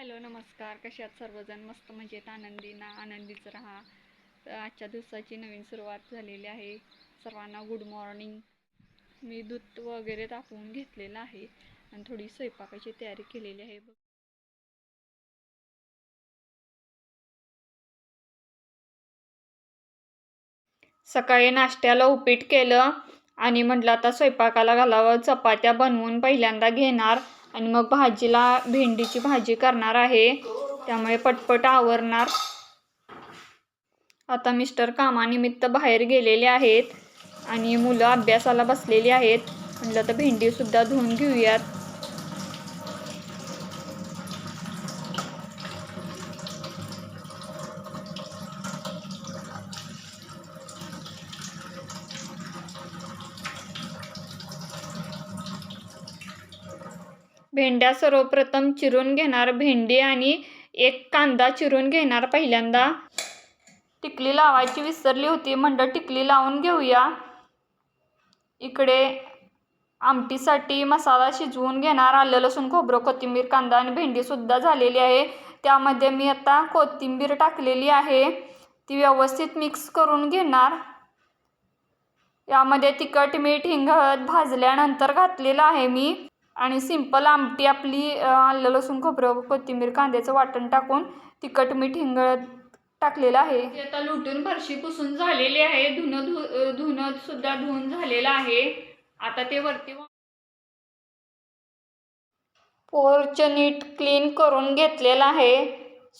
Hello नमस्कार. कसे आहात सर्वजण? मस्त मजेत आनंदी ना आनंदीच राहा. तर आजच्या दिवसाची नवीन सुरुवात झालेली आहे. सर्वांना गुड मॉर्निंग मी दूध वगैरे तापवून घेतलेलं आहे आणि थोडी स्वयंपाकाची तयारी केलेली आहे. बघ सकाळी नाश्त्याला उपीट केलं आणि म्हटलं आता स्वयंपाकाला घालावं. चपात्या बनवून पहिल्यांदा घेणार. आणि मग भाजीला भेंडीची भाजी करणार आहे. त्यामुळे पटपट आवरणार. आता मिस्टर कामानिमित्त बाहेर गेलेले आहेत आणि मुलं अभ्यासाला बसलेली आहेत. म्हटलं तर भेंडीसुद्धा धुवून घेऊयात. भेंड्या सर्वप्रथम चिरून घेणार. भेंडी आणि एक कांदा चिरून घेणार पहिल्यांदा. टिकली लावायची विसरली होती. म्हणलं टिकली लावून घेऊया. इकडे आमटीसाठी मसाला शिजवून घेणार. आलं लसूण खोबरं कोथिंबीर कांदा आणि भेंडीसुद्धा झालेली आहे. त्यामध्ये मी आता कोथिंबीर टाकलेली आहे. ती व्यवस्थित मिक्स करून घेणार. यामध्ये तिखट मीठ हिंग हळद भाजल्यानंतर घातलेलं आहे मी. आणि सिंपल आमटी आपली आलं लसूण खोबरं कोथिंबीर कांद्याचं वाटण टाकून तिखट मीठ हिंग हळद टाकलेलं आहे. आता लुटून फरशी पुसून झालेली आहे. धुणं धु धुणं सुद्धा धुवून झालेलं आहे. आता ते वरती पोर्च नीट क्लीन करून घेतलेला आहे.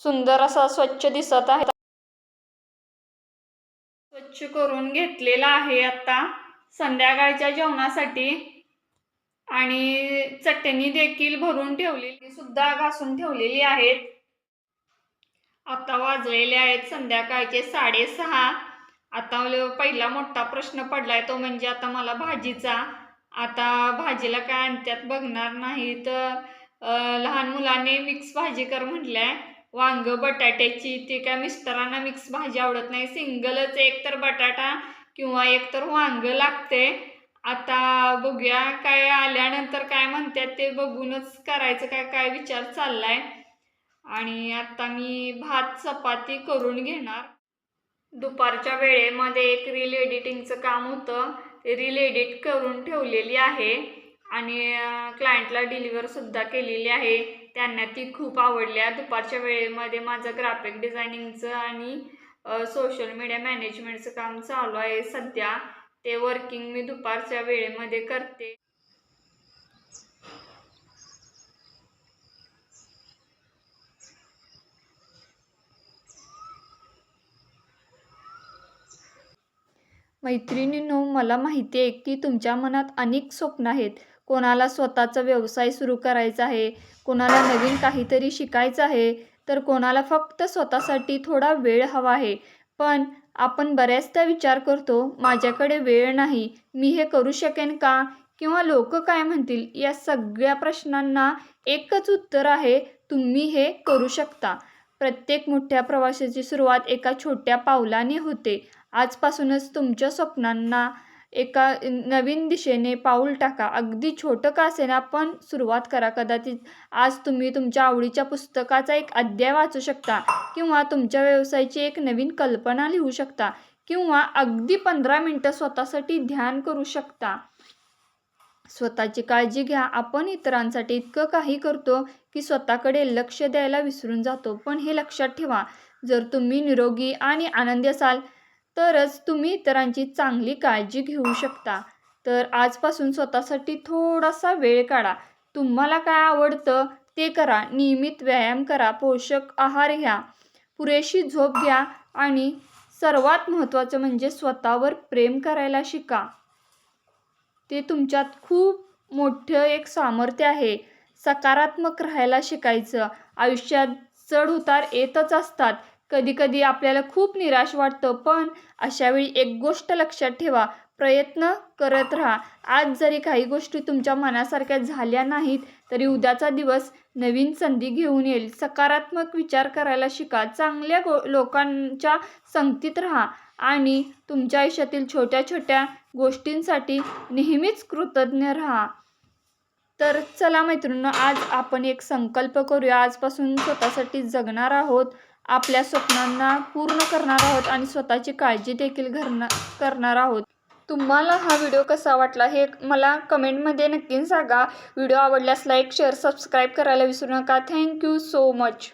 सुंदर असा स्वच्छ दिसत आहे. स्वच्छ करून घेतलेला आहे आता. संध्याकाळच्या जेवणासाठी आणि चटणी देखील भरून ठेवलेली सुद्धा घासून ठेवलेली आहेत. आता वाजलेले आहेत संध्याकाळचे साडेसहा. आता पहिला मोठा प्रश्न पडलाय तो म्हणजे आता मला भाजीचा. आता भाजीला काय आणत्यात बघणार नाही तर लहान मुलाने मिक्स भाजी कर म्हटलंय. वांग बटाट्याची ती काय मिस्टरांना मिक्स भाजी आवडत नाही. सिंगलच एक तर बटाटा किंवा एक तर वांग लागते. आता बघूया काय आल्यानंतर काय म्हणतात ते बघूनच करायचं काय काय विचार चाललाय. आणि आता मी भात चपाती करून घेणार. दुपारच्या वेळेमध्ये एक रील एडिटिंगचं काम होतं. ते रील एडिट करून ठेवलेली आहे. आणि क्लायंटला डिलिव्हरसुद्धा केलेली आहे. त्यांना ती खूप आवडल्या दुपारच्या वेळेमध्ये माझं ग्राफिक डिझायनिंगचं आणि सोशल मीडिया मॅनेजमेंटचं काम चालू आहे सध्या. ते वर्किंग मी दुपारच्या वेळेमध्ये करते. मैत्रिणींनो मला माहिती आहे की तुमच्या मनात अनेक स्वप्न आहेत. कोणाला स्वतःचा व्यवसाय सुरू करायचा आहे कोणाला नवीन काहीतरी शिकायचं आहे तर कोणाला फक्त स्वतःसाठी थोडा वेळ हवा आहे. पण आपण बऱ्याचदा विचार करतो माझ्याकडे वेळ नाही मी हे करू शकेन का? किंवा लोक काय म्हणतील? या सगळ्या प्रश्नांना एकच उत्तर आहे तुम्ही हे करू शकता. प्रत्येक मोठ्या प्रवासाची सुरुवात एका छोट्या पावलाने होते. आजपासूनच तुमच्या स्वप्नांना एका नवीन दिशेने पाऊल टाका. अगदी छोटं का असेना पण सुरुवात करा कदाचित. आज तुम्ही तुमच्या आवडीच्या पुस्तकाचा एक अध्याय वाचू शकता किंवा तुमच्या व्यवसायाची एक नवीन कल्पना लिहू शकता किंवा अगदी पंधरा मिनटं स्वतःसाठी ध्यान करू शकता. स्वतःची काळजी घ्या. आपण इतरांसाठी इतकं काही करतो की स्वतःकडे लक्ष द्यायला विसरून जातो. पण हे लक्षात ठेवा. जर तुम्ही निरोगी आणि आनंदी असाल तरच तुम्ही इतरांची चांगली काळजी घेऊ शकता. तर आजपासून स्वतःसाठी थोडासा वेळ काढा. तुम्हाला काय आवडतं ते करा. नियमित व्यायाम करा. पोषक आहार घ्या. पुरेशी झोप घ्या. आणि सर्वात महत्त्वाचं म्हणजे स्वतःवर प्रेम करायला शिका. ते तुमच्यात खूप मोठं एक सामर्थ्य आहे. सकारात्मक राहायला शिकायचं. आयुष्यात चढ उतार येतच असतात. कधीकधी आपल्याला खूप निराश वाटतं पण अशावेळी एक गोष्ट लक्षात ठेवा. प्रयत्न करत राहा. आज जरी काही गोष्टी तुमच्या मनासारख्या झाल्या नाहीत तरी उद्याचा दिवस नवीन संधी घेऊन येईल. सकारात्मक विचार करायला शिका. चांगल्या गो लोकांच्या संगतीत राहा आणि तुमच्या आयुष्यातील छोट्या छोट्या गोष्टींसाठी नेहमीच कृतज्ञ राहा. तर चला मैत्रिणींनो आज आपण एक संकल्प करूया. आजपासून स्वतःसाठी जगणार आहोत. आपल्या स्वप्नांना पूर्ण करणार आहोत आणि स्वतःची काळजी देखील घरना करणार आहोत. तुम्हाला हा व्हिडिओ कसा वाटला हे मला कमेंटमध्ये नक्की सांगा. व्हिडिओ आवडल्यास लाईक शेअर सबस्क्राईब करायला विसरू नका. Thank you so much.